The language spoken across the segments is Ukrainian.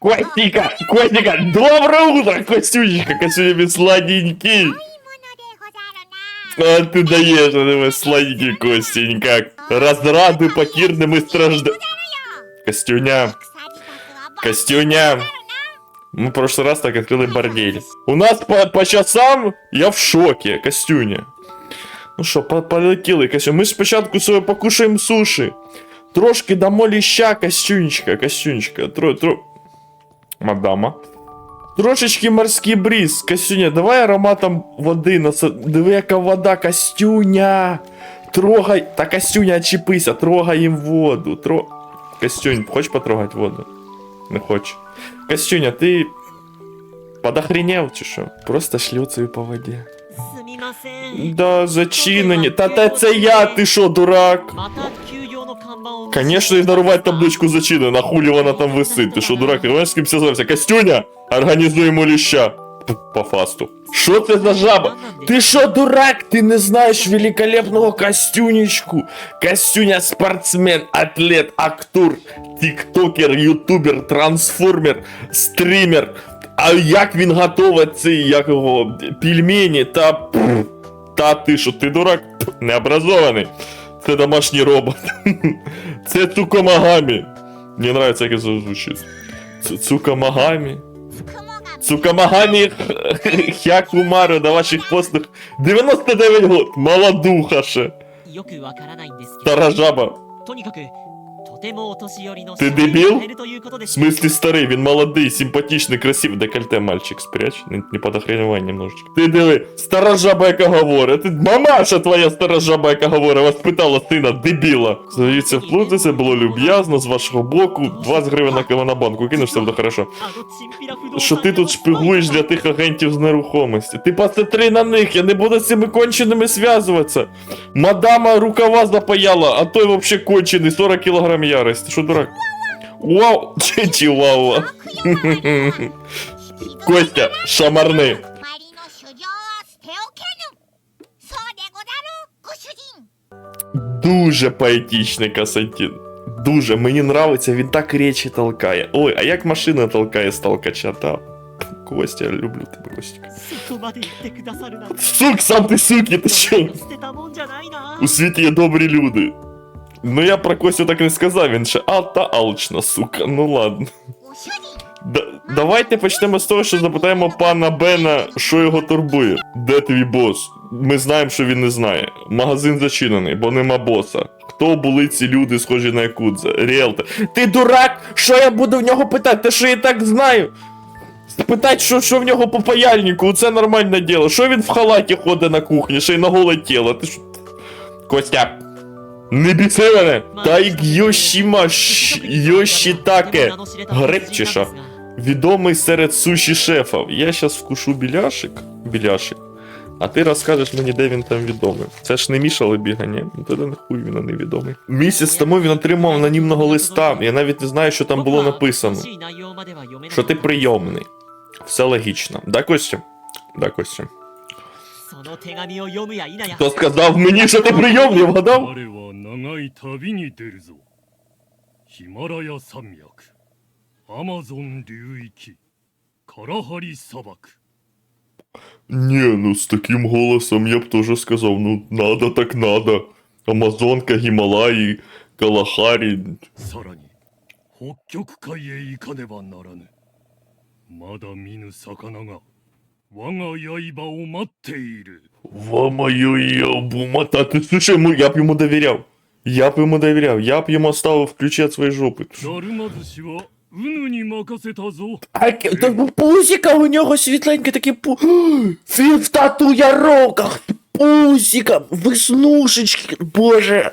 Костика, Костика, доброе утро, Костюнечка, Костюня, вы сладенький. А ты даешь, давай, сладенький, Костенька. Разрады покірними стражда... Костюня, Костюня. Мы в прошлый раз так открыли бордель. У нас по, по часам я в шоке, Костюня. Ну що, по- полетіли, Костюня. Ми спочатку собі покушаємо суші. Трошки дамо ліща, Костюнечка, Костюнечка. Тро, тро... мадама. Трошечки морський бріз, Касюня, давай ароматом води нас... Диви, яка вода, костюня. Трогай. Та костюня, очіпися, трогай їм воду. Тро... Кастюнь, хочеш потрогати воду? Не хоче. Костюня, ти подохренел чи що? Просто шлюцею по воді. Да, зачинені. Та та це я, ти що, дурак? Конечно, ігнорувати табличку зачинено, нахуй вона там висить. Ти що, дурак, знаєш, з ким зв'язався? Костюня, організуємо ліща. По фасту. Що це за жаба? Ти що, дурак? Ти не знаєш великолепного костюнечку. Костюня спортсмен, атлет, актур, тіктокер, ютубер, трансформер, стрімер. А як він готовить ці, як його, пельмені та. Та ти що, ти дурак? Необразований. Це домашній робот. Це Цукамагамі. Мені нравится, як це звучить. Цукамагамі. Цукамагамі Хякумару до ваших послуг. 99 год. Молодуха ще. Стара жаба. Ты дебил? В смысле старый, він молодый, симпатичный, красивый. Декольте мальчик спрячь. Не подохреневай немножечко. Ты диви, стара жаба, яка говорить. Ти, мамаша твоя стара жаба, яка говорить, воспитала сина, дебіла. Здається, вплутати, це було люб'язно з вашого боку. 20 гривен на, на банку кинеш, все буде хорошо. Що ти тут шпигуєш для тих агентів з нерухомості? Ти посмотри на них, я не буду з цими конченими зв'язуватися. Мадама рукава запаяла, а той вообще кончений, 40 кілограмів. ярость. Ты что, дурак? Вау! Чилава. Костя, шамарны. Дуже поетичний Касатин. Дуже. Мені нравится, він так речі толкає. Ой, а як машина толкає з толкача. Костя, люблю ты, Костя. Сук, сам ты суки, ты че? У світі є добрі люди. Ну я про Костю так не сказав, він ще а та алчна, сука. Ну ладно. Д давайте почнемо з того, що запитаємо пана Бена, що його турбує. Де твій бос? Ми знаємо, що він не знає. Магазин зачинений, бо нема боса. Хто були ці люди, схожі на якудзе. Ріелте. Ти дурак! Що я буду в нього питати? Те що я і так знаю? Питать, що що в нього по паяльнику, це нормальне діло. Що він в халаті ходить на кухні, ще й на голе тіло. Ти що... Костя. Не біси мене! Тайк Йошіма Ш- Йошітаке. Гриб чи що? Відомий серед суші шефів. Я щас вкушу біляшик. Біляшик. А ти розкажеш мені, де він там відомий. Це ж не Міша Лебіга, ні? Ну тоді нахуй він невідомий. Місяць тому він отримав анонімного листа. Я навіть не знаю, що там було написано. Що ти прийомний. Все логічно. Да, Костя? Да, Костя. その手紙を読むや否や Хто сказав мені, що ти прийомний, вгадав? 彼は長い旅に出るぞヒマラヤ山脈アマゾン流域カラハリ砂漠 Ні, ну з таким голосом я б теж сказав, ну надо так надо. Амазонка, Гімалаї, Калахарі. さらに北極海へ行かねばならぬまだ見ぬ魚が 我が刃を待っている Ва-мою єбу, та ти слушай, ми- я б йому довіряв. Я б йому довіряв, я б йому оставив ключі від своєї жопи. だるま寿司はウヌに任せたぞ А то пузіка у нього світленьке таке пу. Він в татуяроках, пузіка, веснушечки, боже.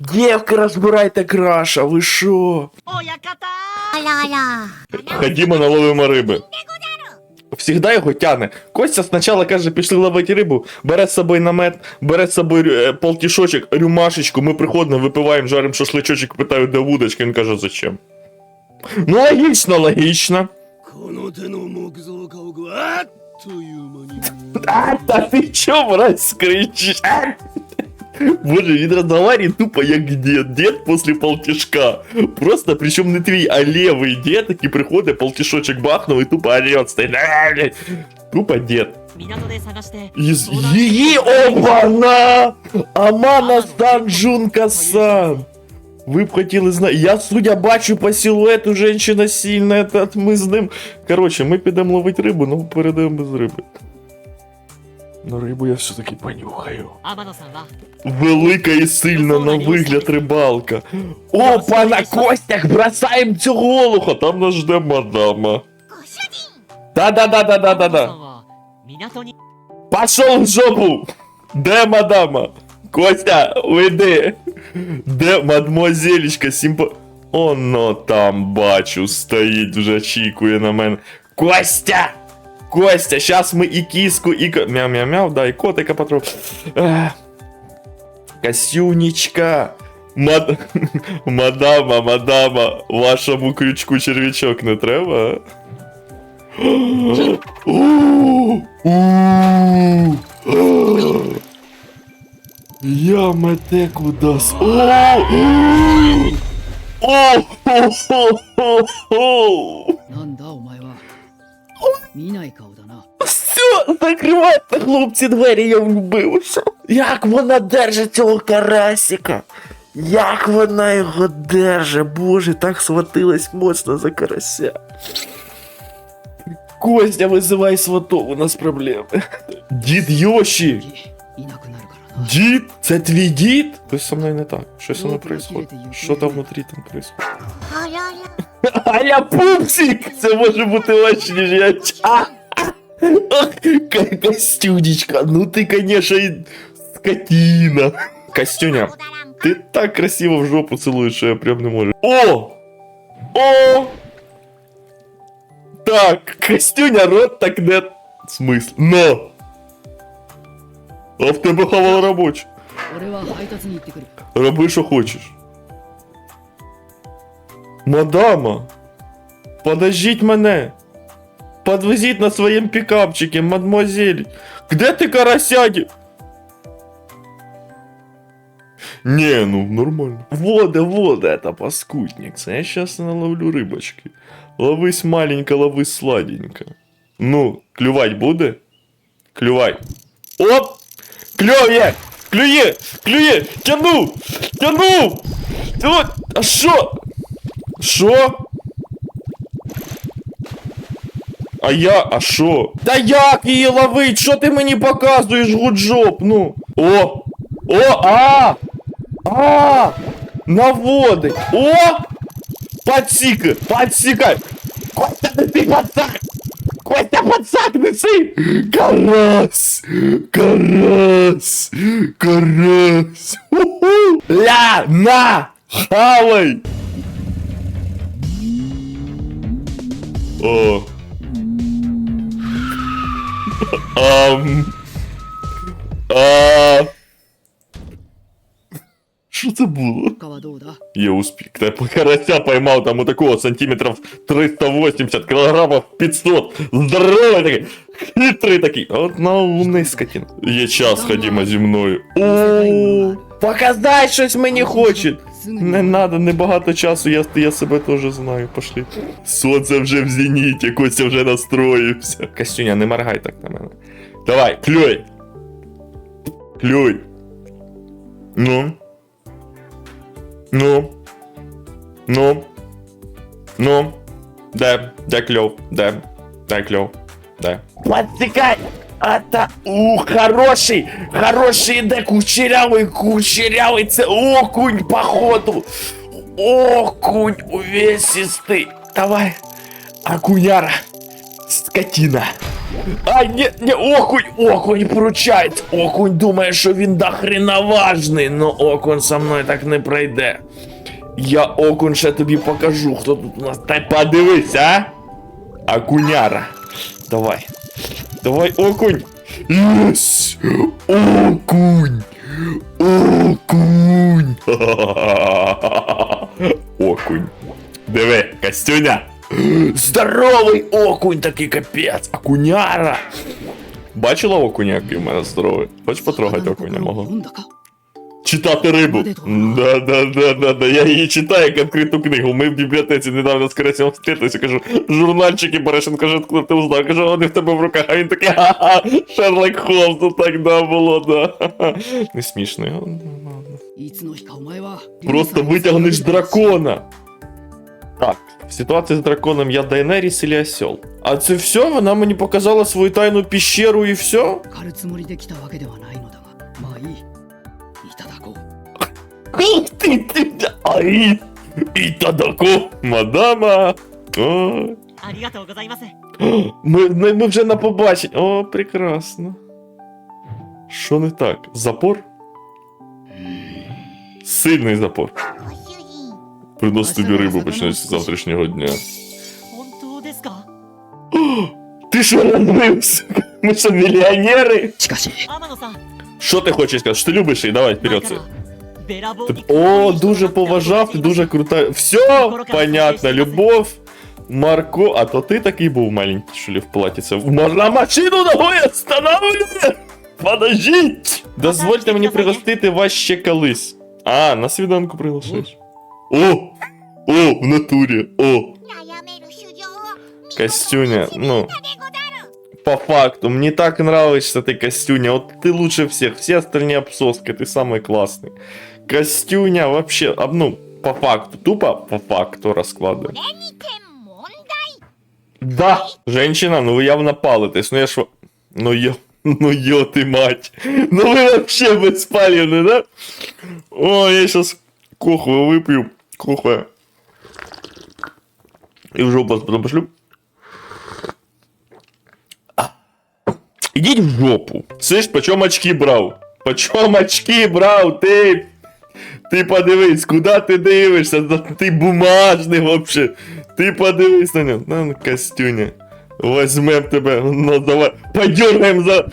Дівки, розбирайте краша, ви що? 親方あらあら Ходімо наловимо риби. Всегда його тяне. Костя спочатку каже, пішли ловити рибу, бере з собою намет, бере з собою э, полтішочок, рюмашечку, ми приходимо, випиваємо, жаримо шашличочок, питаю, де вудочка, він каже, зачем. Ну, логічно, логічно. А, та ти чо, брат, скричиш? Боже, він розговарює тупо я где дед после полтішка. Просто причем не твій, а левий дід, який приходить, полтішочок бахнув и тупо орет стоїть. «А, тупо дед Из її обана! Амана Данджунка-сан! Ви б хотіли знати. Я, судя бачу, по силуету жінка сильна, ми з ним. Коротше, ми підемо ловити рибу, але передаємо без риби. Но рибу я все-таки понюхаю. Велика і сильна на вигляд рибалка. Опа, на костях бросаем цю голуха, там нас жде мадама. Та-да-да-да-да-да-да. Пошел в жопу! Де мадама? Костя, уйди. Де мадмозелечка симпа. Оно там бачу, стоїть вже чікує на мене. Костя! Костя, сейчас мы и киску, и... Мяу-мяу-мяу, да, и котика потру. Ах. Косюничка. Мад... мадама, мадама, вашему крючку червячок не треба? Я мете кудас. О! О! 見ない顔だな Все, закривайте, хлопці, двері, я влюбився. Як вона держить цього карасика? Як вона його держить? Боже, так схватилась моцно за карася. Костя, визивай сватов, у нас проблеми. Дід Йоші! いなくなるからな Дід? Це твій дід? Щось со мною не так. Щось со мною Ну, происходит. прокляти, Що там внутрі там происходит? あらら Аля пупсик! Це може бути очень ніж я. Костюнечка, ну ти, конечно, скотина. Костюня, ти так красиво в жопу цілуєш, що я прям не можу. О! О! Так, Костюня, рот так не... Смысл. Но! А в тебе хавал робочий. Роби, що хочеш. Мадама, подождіть мене. Подвезіть на своєму пікапчике, мадмуазель. Где ти карасяги? Не, ну нормально. Вода, вода, это паскудник. Я сейчас наловлю рыбочки. Ловись маленько, ловись сладенько. Ну, клювать буде? Клювай. Оп! Клює! Клює! Клює! Тяну! Тяну! От! А що? Що? А я, а що? Та як її ловить? Що ти мені показуєш, гуджоп? Ну. О! О! А! А! Наводить! О! Подсікай! Подсікай! Костя, не ти пацак! Костя, пацак, неси! Карась! Карась! Карась! Ля! На! Хавай! О. Ам. А. Що це було? Я успіх. Та карася поймал там вот такого сантиметров 380, килограммов 500. Здоровий такий. Хитрий такий. Одна умний скотин. Я час, ходімо зі мною. О, показать щось не хочет. Не треба, небагато часу, я я себе теж знаю, пошли. Сонце вже в зеніті, Костя вже настроївся. Костюня, не моргай так на мене. Давай, клюй! Клюй. Ну. Ну. Ну. Ну. Де? Де кльов? Де? Де кльов? Де? Пластикай! Это, у, хороший, хороший іде, кучерявий, кучерявий, це окунь, походу. Окунь увесистий. Давай, окуняра, скотина. А, не, не, окунь, окунь поручається. Окунь думає, що він до хрена важний, но окунь со мною так не пройде. Я окунь ще тобі покажу, хто тут у нас. Та подивись, а? Окуняра. Давай. Давай, окунь! Єс! Окунь! Окунь! Окунь. Диви, Костюня! Здоровий окунь, такий капець! Окуняра! Бачила окуня, який в мене здоровий? Хоч потрогати окуня мого. Читати рибу. Да, да, да, да, да. Я її читаю як відкриту книгу. Ми в бібліотеці недавно з Карасем встретилися, кажу, журнальчики Порошенко житку ти узнав, кажу, вони в тебе в руках, а він такий ха-ха, Шерлок Холмс, ну так да було, да. Не смішно його. Ну, Просто витягнеш дракона. Так, в ситуація з драконом я Дайнеріс или осел. А це все? Вона мені показала свою тайну піщеру і все? Ух ти, ти, ай, і тадако, мадама. О, ありがとうございます。 ми, ми, ми вже на побаченні. О, прекрасно. Що не так? Запор? Сильний запор. ご主人 Приносить тобі рибу почнеться з завтрашнього дня. 本当ですか Ти що розбився? Ми що, мільйонери? しかし天野さん、 Що ти хочеш сказати? Що ти любиш її? Давай 前 вперед か це. らベラボー Ти- に Тобто, о, дуже поважав, ти дуже крута. Все, понятно, любов. Марко, а то ти такий був маленький, що ли, в платіце. На машину ногою останавливає! Подождіть! Дозвольте мені пригостити вас ще колись. А, на свіданку приглашаєш. О! О, в натурі! О! Костюня, ну. По факту, мне так нравишься ты, Костюня. Вот ты лучше всех. Все остальные обсоски, ты самый классный. Костюня вообще, ну, по факту, тупо по факту расклады. Да, женщина, ну вы явно палитесь, ну я ж... Ну йо, ну йо ты мать. Ну вы вообще беспалевны, да? О, я сейчас кохву выпью, кохва. И в жопу вас потом пошлю. А. Идите в жопу. Слышь, почем очки брал? Почем очки брал, ты? Ти подивись, куди ти дивишся? Ти бумажний вообще. Ти подивись на нього. Ну, Костюня. Возьмем тебе, ну давай, подергаем за...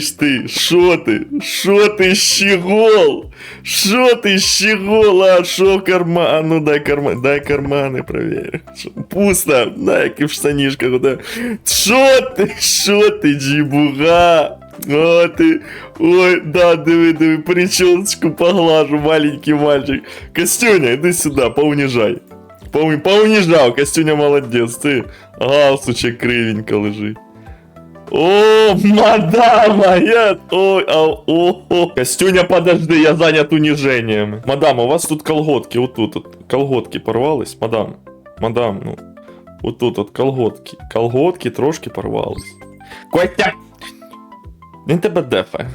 Ж ти, шо ти? Шо ти, щегол? Шо ти, щегол? А шо карман? А ну дай карман, дай кармани проверь. Шо, Пусто, дай в штанишках. Да. Шо ти, шо ти, джибуга? О, ти, ой, да, диви, диви, прическу поглажу, маленький мальчик. Костюня, іди сюди, поунижай. Поу- Поунижав, Костюня молодець, ти галсучек кривенько лежить. О, мадама, я... Ой, а, о, о. Костюня, подожди, я занят унижениями. Мадам, у вас тут колготки, вот тут, вот, колготки порвались, мадам. Мадам, ну, вот тут от колготки. Колготки трошки порвались. Котя! Это тебе дефе.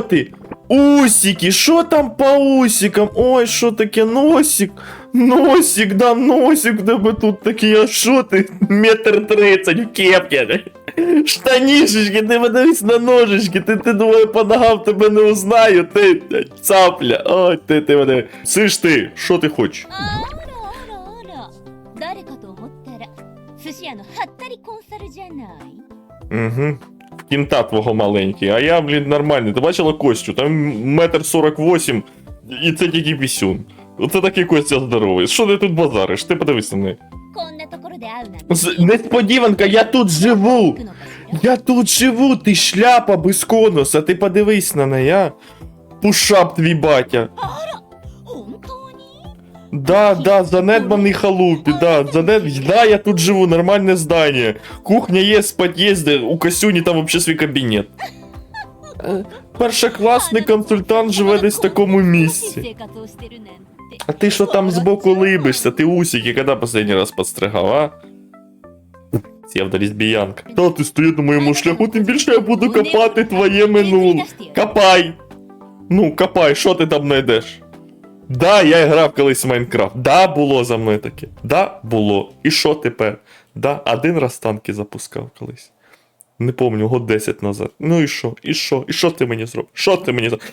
ты. Усики, що там по усикам? Ой, що таке носик? Носик, да, носик да бы тут такие а що ти? Метр тридцать в кепці. Штанішечки, ти подивись на ножички, ты, ти думаю, по ногам тебе не узнаю, ты, цапля. Ой, ты, ты, мене. Сиш ти, що ти хочеш? Угу. кінта твого маленький, а я, блін, нормальний. Ти бачила Костю? Там метр сорок вісім, і це тільки пісюн. Оце такий Костя здоровий. Що ти тут базариш? Ти подивись на неї. Несподіванка, я тут живу! Я тут живу, ти шляпа без конуса, ти подивись на неї, а? Пушап твій батя. Да, да, занедбаний халупі, да, занед... да, я тут живу, нормальне здання. Кухня є, спать у Касюні там взагалі свій кабінет. Е, першокласний консультант живе десь в такому місці. А ти що там збоку либишся? Ти усики коли останній раз підстригав, а? Сєвда лесбіянка. Та ти стоїть на моєму шляху, тим більше я буду копати твоє минуле. Копай! Ну, копай, що ти там знайдеш? Да, я грав колись в Майнкрафт. Да, було за мною таке. Да, було. І що тепер? Да, Один раз танки запускав колись. Не помню, год 10 назад. Ну і що? І що? І що ти мені зробив? Що ти мені зробив?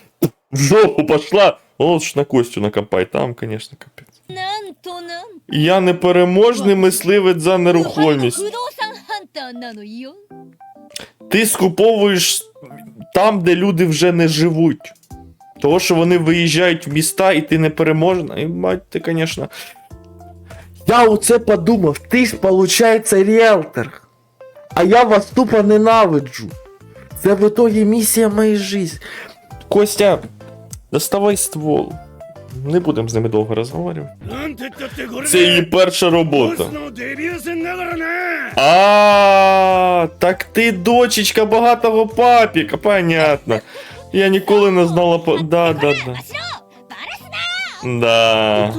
В жопу пошла! Лучше на Костю накопай, там, звісно, капець. Я непереможний мисливець за нерухомість. Ти скуповуєш там, де люди вже не живуть. Того, що вони виїжджають в міста і ти не переможна. І мать ти, звісно. Я оце подумав, ти ж, виходить, ріелтор. А я вас тупо ненавиджу. Це в итоге місія моєї житті. Костя, доставай ствол. Не будемо з ними довго розмовляти. Це її перша робота. А, так ти дочечка багатого папіка, понятно. Я ніколи не знала по. Да, да, да. Да.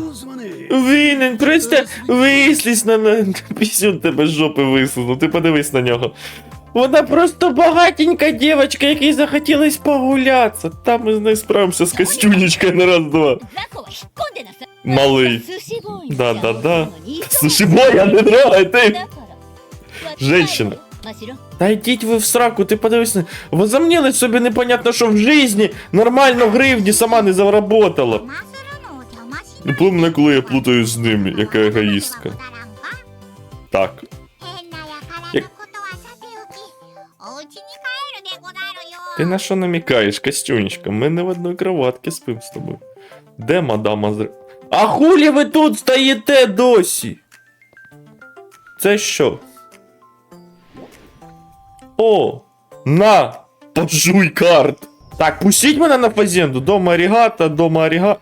Винен, прочте, вислізь на мене. Пісюн тебе з жопи висуну, ти подивись на нього. Вона просто багатенька дівчинка, якій захотілось погулятися. Там ми з нею справимося з костюнечкою на раз-два. Малий. Да, да, да. Сушибой, я не трогай, ти. Женщина. Та йдіть ви в сраку, ти подивись. Ви замнили собі непонятно, що в житті нормально гривні сама не заработала. Плив мене, коли я плутаю з ними, яка егоїстка. Так. Як... Ти на що намікаєш, Костюнечка? Ми не в одній кроватці спим з тобою. Де мадама з... А хулі ви тут стоїте досі? Це що? О! На! Пожуй карт! Так, пустіть мене на фазенду. Дома рігата, дома аріга.